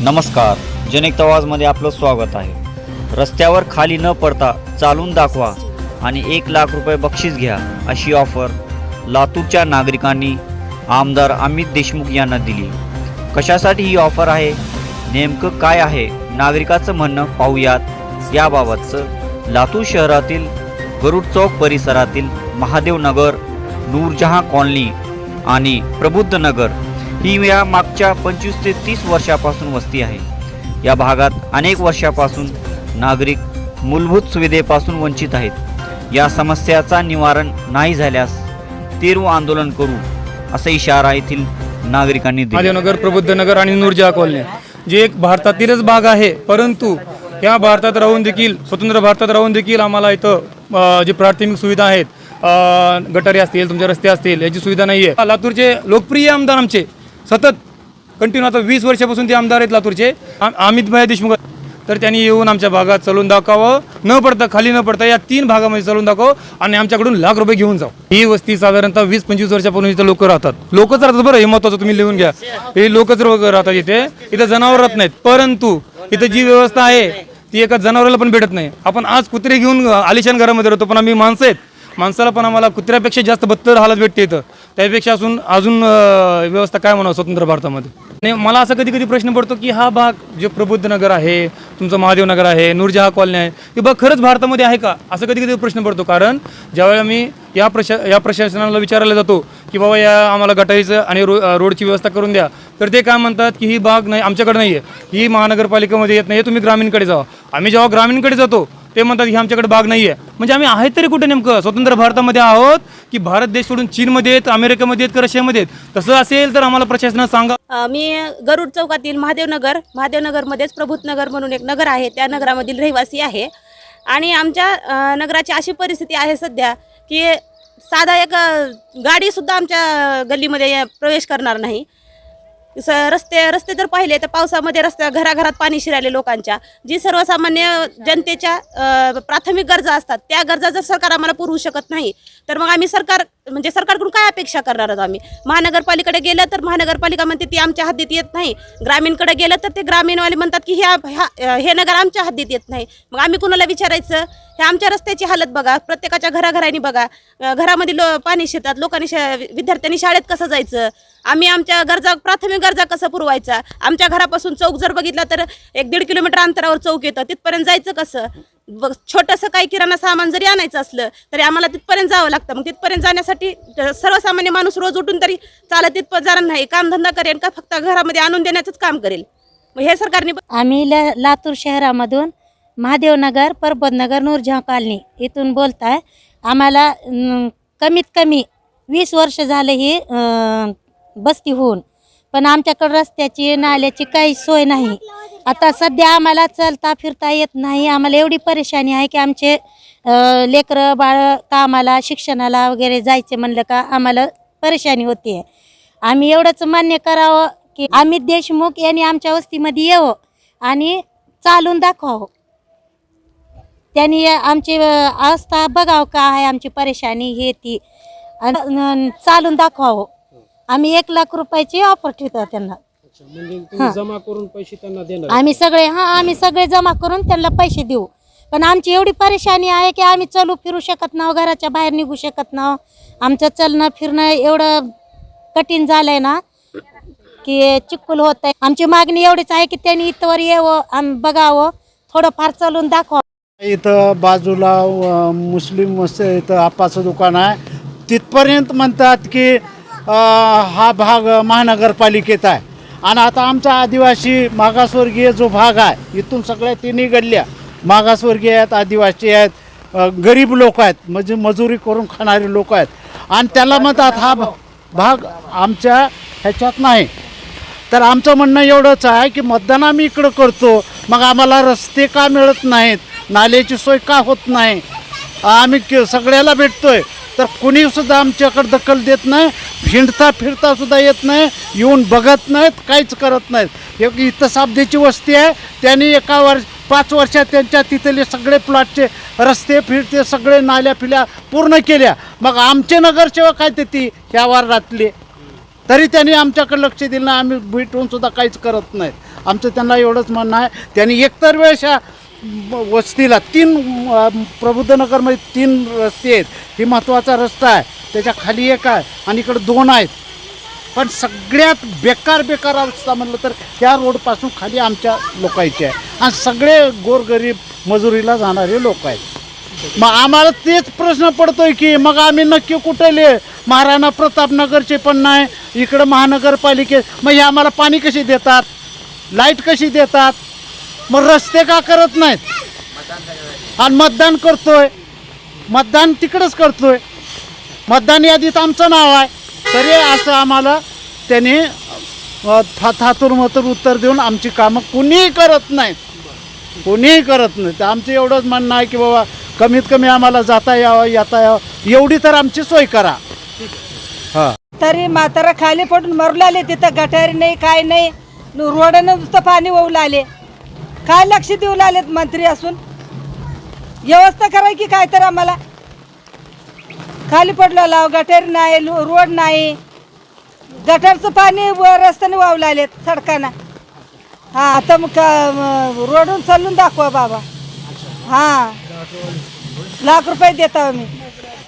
नमस्कार. जनक आवाजमध्ये आपलं स्वागत आहे. रस्त्यावर खाली न पडता चालून दाखवा आणि एक लाख रुपये बक्षीस घ्या अशी ऑफर लातूरच्या नागरिकांनी आमदार अमित देशमुख यांना दिली. कशासाठी ही ऑफर आहे? नेमकं काय आहे? नागरिकाचं म्हणणं पाहूयात. याबाबतचं लातूर शहरातील गरुड चौक परिसरातील महादेव नगर नूरजहाँ कॉलनी आणि प्रबुद्ध नगर ही या मागच्या पंचवीस ते तीस वर्षापासून वस्ती आहे. या भागात अनेक वर्षापासून नागरिक मूलभूत सुविधेपासून वंचित आहेत. या समस्याचा निवारण नाही झाल्यास तीव्र आंदोलन करू असा इशारा येथील नागरिकांनी नगर प्रबुद्ध प्रबुद्धनगर आणि नूरजा कॉलनी जे एक भारतातीलच भाग आहे परंतु या भारतात राहून देखील स्वतंत्र भारतात राहून देखील आम्हाला इथं जे प्राथमिक सुविधा आहेत गटारी असतील तुमचे रस्ते असतील याची सुविधा नाही आहे लातूरचे लोकप्रिय आमदार आमचे सतत. कंटिन्यू आता वीस वर्षापासून ते आमदार आहेत लातूरचे. अमित भाई देशमुख. तर त्यांनी येऊन आमच्या भागात चालून दाखवावं. न पडता खाली न पडता या तीन भागामध्ये चालून दाखव आणि आमच्याकडून लाख रुपये घेऊन जाऊ ही वस्ती साधारणतः वीस पंचवीस वर्षापासून इथं लोक राहतात. लोकच राहतात बरं हे महत्वाचं तुम्ही लिहून घ्या. हे लोकच राहतात इथे. इथं जनावर राहत नाहीत. परंतु इथं जी व्यवस्था आहे ती एका जनावराला पण भेटत नाही. आपण आज कुत्रे घेऊन आलिशान घरामध्ये राहतो पण आम्ही माणसं आहेत. माणसाला पण आम्हाला कुत्र्यापेक्षा जास्त बत्तर हालत भेटते इथं. त्यापेक्षा असून अजून व्यवस्था काय म्हणावं स्वतंत्र भारतामध्ये? आणि मला असा कधी कधी प्रश्न पडतो की हा भाग जो प्रबुद्ध नगर आहे तुमचं महादेव नगर आहे नूरजहा कॉलनी आहे ही भाग खरंच भारतामध्ये आहे का? असं कधी कधी प्रश्न पडतो. कारण ज्यावेळेला मी या प्रशा या प्रशासनाला विचारायला जातो की बाबा या आम्हाला गटारीचं आणि रो रोडची व्यवस्था करून द्या. तर ते काय म्हणतात की ही भाग नाही आमच्याकडे नाही आहे ही महानगरपालिकेमध्ये येत नाही तुम्ही ग्रामीणकडे जावा. आम्ही जेव्हा ग्रामीणकडे जातो ते म्हणतात की आमच्याकडे बाग नाही आहे म्हणजे आम्ही आहेत तरी कुठे नेमकं? स्वतंत्र भारतामध्ये आहोत की भारत देश सोडून चीनमध्ये आहेत अमेरिकेमध्ये आहेत का रशियामध्ये आहेत? तसं असेल तर आम्हाला प्रशासनानं सांगा. मी गरुड चौकातील महादेवनगर महादेवनगरमध्येच प्रभूतनगर म्हणून एक नगर आहे त्या नगरामधील रहिवासी आहे. आणि आमच्या नगराची अशी परिस्थिती आहे सध्या की साधा एक गाडीसुद्धा आमच्या गल्लीमध्ये प्रवेश करणार नाही. स रस्ते रस्ते जर पाहिले तर पावसामध्ये रस्त्या घराघरात पाणी शिरायले लोकांच्या. जी सर्वसामान्य जनतेच्या प्राथमिक गरजा असतात त्या गरजा जर सरकार आम्हाला पुरवू शकत नाही तर मग आम्ही सरकार म्हणजे सरकारकडून काय अपेक्षा करणार आहोत आम्ही? महानगरपालिकेकडे गेलं तर महानगरपालिका म्हणते ती आमच्या हद्दीत येत नाही. ग्रामीणकडे गेलं तर ते ग्रामीणवाले म्हणतात की ह्या ह्या- हे नगर आमच्या हद्दीत येत नाही. मग आम्ही कुणाला विचारायचं? हे आमच्या रस्त्याची हालत बघा. प्रत्येकाच्या घराघरांनी बघा. घरामध्ये लो पाणी शेतात लोकांनी शा विद्यार्थ्यांनी शाळेत कसं जायचं? आम्ही आमच्या गरजा प्राथमिक गरजा कसं पुरवायचा? आमच्या घरापासून चौक जर बघितला तर एक दीड किलोमीटर अंतरावर चौक येतं. तिथपर्यंत जायचं कसं? ब- छोटंसं काही किराणा सामान जरी आणायचं असलं तरी आम्हाला तिथपर्यंत जावं लागतं. मग तिथपर्यंत जाण्यासाठी सर्वसामान्य माणूस रोज उठून तरी चालत तिथपर्यंत जाणार नाही. कामधंदा करेल का? फक्त घरामध्ये आणून देण्याचंच काम करेल. मग हे सरकारने आम्ही ल लातूर शहरामधून महादेवनगर परबतनगर नूरजहाँ कॉलनी इथून बोलत आहे आम्हाला कमीत कमी वीस वर्ष झाले ही बस्ती होऊन. पण आमच्याकडं रस्त्याची नाल्याची काही सोय नाही. आता सध्या आम्हाला चलता फिरता येत नाही. आम्हाला एवढी परेशानी आहे की आमचे लेकरं बाळ कामाला शिक्षणाला वगैरे जायचे म्हणलं का आम्हाला परेशानी होते. आम्ही एवढंच मान्य करावं की अमित देशमुख यांनी आमच्या वस्तीमध्ये येवं आणि चालून दाखवावं. त्यांनी आमची अवस्था बघावं का आहे आमची परेशानी हे ती. चालून दाखवावं. आम्ही एक लाख रुपयाची ऑफर ठेवतो त्यांना. म्हणजे जमा करून पैसे त्यांना देणार. आम्ही सगळे हां आम्ही सगळे जमा करून त्यांना पैसे देऊ. पण आमची एवढी परेशानी आहे की आम्ही चलू फिरू शकत नाहो घराच्या बाहेर निघू शकत नाहो आमचं चलणं फिरणं एवढं कठीण झालंय ना की चिक्कुल होत आहे आमची मागणी एवढीच आहे की त्यांनी इथवर यावं आम बघावं. थोडंफार चालून दाखवावं. इथं बाजूला मुस्लिम मस्त इथं आप्पाचं दुकान आहे. तिथपर्यंत म्हणतात की हा भाग महानगरपालिकेत आहे. आणि आता आमचा आदिवासी मागासवर्गीय जो भाग आहे इथून सगळ्या तिन्ही गल्ल्या मागासवर्गीय आहेत आदिवासी आहेत गरीब लोक आहेत म्हणजे मजुरी करून खाणारे लोक आहेत. आणि त्याला म्हणतात हा भाग आमच्या ह्याच्यात नाही. तर आमचं म्हणणं एवढंच आहे की मतदान आम्ही इकडं करतो मग आम्हाला रस्ते का मिळत नाहीत? नाल्याची सोय का होत नाही? आम्ही के सगळ्याला भेटतोय. तर कुणीसुद्धा आमच्याकडे दखल देत नाही फिरता फिरतासुद्धा येत नाही येऊन बघत नाहीत काहीच करत नाहीत. एक इथं साबदेची वस्ती आहे त्यांनी एका वर्ष पाच वर्षात त्यांच्या तिथले सगळे प्लॉटचे रस्ते फिरते सगळे नाल्या फिल्या पूर्ण केल्या. मग आमचे नगरसेवक आहेत ती ह्या वार्डातले तरी त्यांनी आमच्याकडे लक्ष दिलं नाही आम्ही भेटून सुद्धा काहीच करत नाहीत. आमचं त्यांना एवढंच म्हणणं आहे. त्यांनी एकतर वेळेस ह्या वस्तीला तीन प्रबुद्धनगरमध्ये तीन रस्ते आहेत. हे महत्त्वाचा रस्ता आहे. त्याच्याखाली एक आहे आणि इकडं दोन आहेत. पण सगळ्यात बेकार बेकार अवस्था म्हटलं तर त्या रोडपासून खाली आमच्या लोकांची आहे. आणि सगळे गोरगरीब मजुरीला जाणारे लोक आहेत. मग आम्हाला तेच प्रश्न पडतोय की मग आम्ही नक्की कुठले महाराणा प्रतापनगरचे पण नाही इकडं महानगरपालिकेत मग हे आम्हाला पाणी कशी देतात? लाइट कशी देतात? मग रस्ते का करत नाहीत? आणि मतदान करतोय. मतदान तिकडंच करतोय. मतदान यादीत आमचं नाव आहे. तरी असं आम्हाला त्यांनी अ, था थातूर मथूर उत्तर देऊन आमची कामं कुणीही करत नाहीत. कुणीही करत नाही तर आमचं एवढंच म्हणणं आहे की बाबा कमीत कमी आम्हाला जाता यावं येता यावं. एवढी तर आमची सोय करा. हां. तरी म्हातारा खाली पडून मरू लागले तिथं गटारी नाही काय नाही. नु- रोडानं नुसतं पाणी वाहू लागले. काय लक्ष देऊ लागलेत मंत्री असून? व्यवस्था कराय की काय तर आम्हाला? खाली पडलो लाव गटर नाही रोड नाही. गटरचं पाणी व- रस्त्याने वाहू लागलेत सडकानं. हां आता मग का- रोडून चालून दाखवा बाबा. हां. लाख रुपये देतो आम्ही.